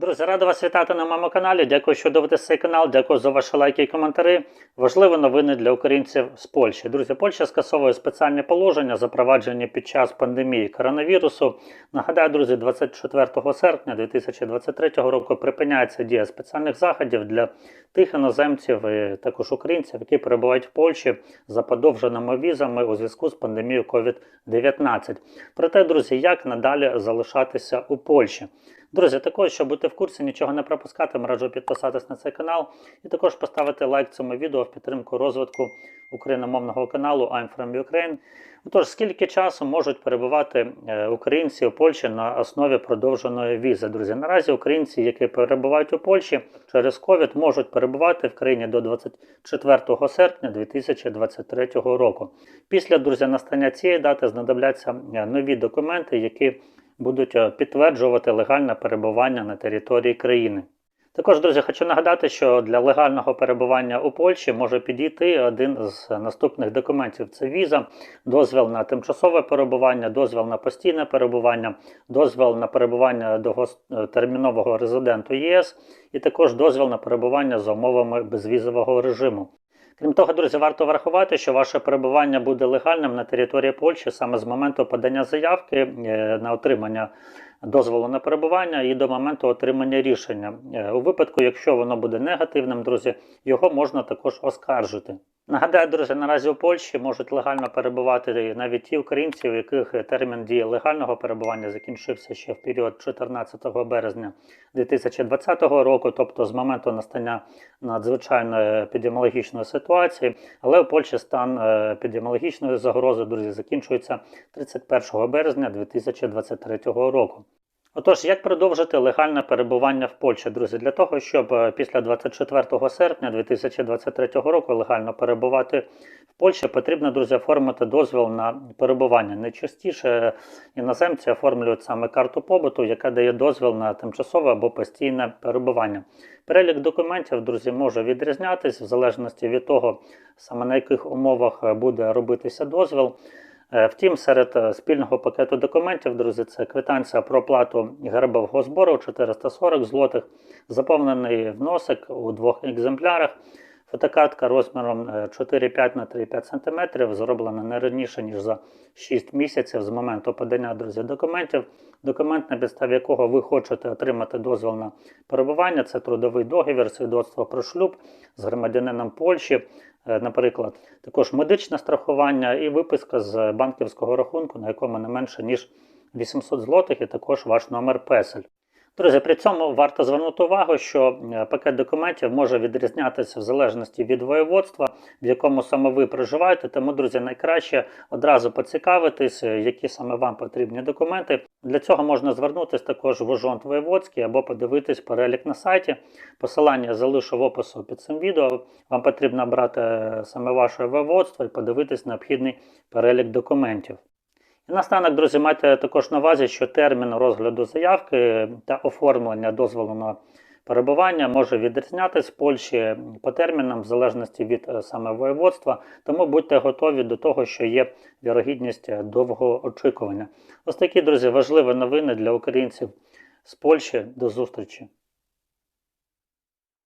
Друзі, радий вас вітати на моєму каналі. Дякую, що дивитесь цей канал. Дякую за ваші лайки і коментарі. Важливі новини для українців з Польщі. Друзі, Польща скасовує спеціальні положення, запроваджені під час пандемії коронавірусу. Нагадаю, друзі, 24 серпня 2023 року припиняється дія спеціальних заходів для тих іноземців, і також українців, які перебувають в Польщі за подовженими візами у зв'язку з пандемією COVID-19. Проте, друзі, як надалі залишатися у Польщі? Друзі, також, щоб бути в курсі, нічого не пропускати, раджу підписатись на цей канал і також поставити лайк цьому відео в підтримку розвитку україномовного каналу I'm from Ukraine. Отож, скільки часу можуть перебувати е, українці у Польщі на основі продовженої візи? Друзі, наразі українці, які перебувають у Польщі через ковід, можуть перебувати в країні до 24 серпня 2023 року. Після друзі, настання цієї дати знадобляться е, нові документи, які будуть е, підтверджувати легальне перебування на території країни. Також, друзі, хочу нагадати, що для легального перебування у Польщі може підійти один з наступних документів: це віза, дозвіл на тимчасове перебування, дозвіл на постійне перебування, дозвіл на перебування довготермінового резиденту ЄС, і також дозвіл на перебування за умовами безвізового режиму. Крім того, друзі, варто врахувати, що ваше перебування буде легальним на території Польщі саме з моменту подання заявки е, на отримання дозволу на перебування і до моменту отримання рішення. Е, У випадку, якщо воно буде негативним, друзі, його можна також оскаржити. Нагадаю, друзі, наразі у Польщі можуть легально перебувати навіть ті українці, у яких термін дії легального перебування закінчився ще в період 14 березня 2020 року, тобто з моменту настання надзвичайної епідеміологічної ситуації. Але у Польщі стан е, епідеміологічної загрози, друзі, закінчується 31 березня 2023 року. Отож, як продовжити легальне перебування в Польщі, друзі, для того, щоб е, після 24 серпня 2023 року легально перебувати в Польщі, потрібно, друзі, оформити дозвіл на перебування. Найчастіше іноземці оформлюють саме карту побуту, яка дає дозвіл на тимчасове або постійне перебування. Перелік документів, друзі, може відрізнятись в залежності від того, саме на яких умовах е, буде робитися дозвіл. Е, Втім, серед е, спільного пакету документів, друзі, це квитанція про плату гербового збору 440 злотих, заповнений вносик у двох екземплярах, фотокартка розміром е, 4,5 на 3,5 см, зроблена не раніше, ніж за 6 місяців з моменту подання, друзі, документів. Документ, на підставі якого ви хочете отримати дозвіл на перебування, це трудовий договір, свідоцтво про шлюб з громадянином Польщі, Е, наприклад, також медичне страхування і виписка з банківського рахунку, на якому не менше ніж 800 злотих, і також ваш номер песель. Друзі, при цьому варто звернути увагу, що е, пакет документів може відрізнятися в залежності від воєводства, в якому саме ви проживаєте. Тому, друзі, найкраще одразу поцікавитись, е, які саме вам потрібні документи. Для цього можна звернутися також в Ужонт Воєводський або подивитись перелік на сайті. Посилання залишу в опису під цим відео. Вам потрібно брати е, саме ваше воєводство і подивитись необхідний перелік документів. І наостанок, друзі, майте також на увазі, що термін розгляду заявки та оформлення дозволу на перебування може відрізнятися в Польщі по термінам в залежності від е, саме воєводства, тому будьте готові до того, що є вірогідність довгого очікування. Ось такі, друзі, важливі новини для українців з Польщі. До зустрічі!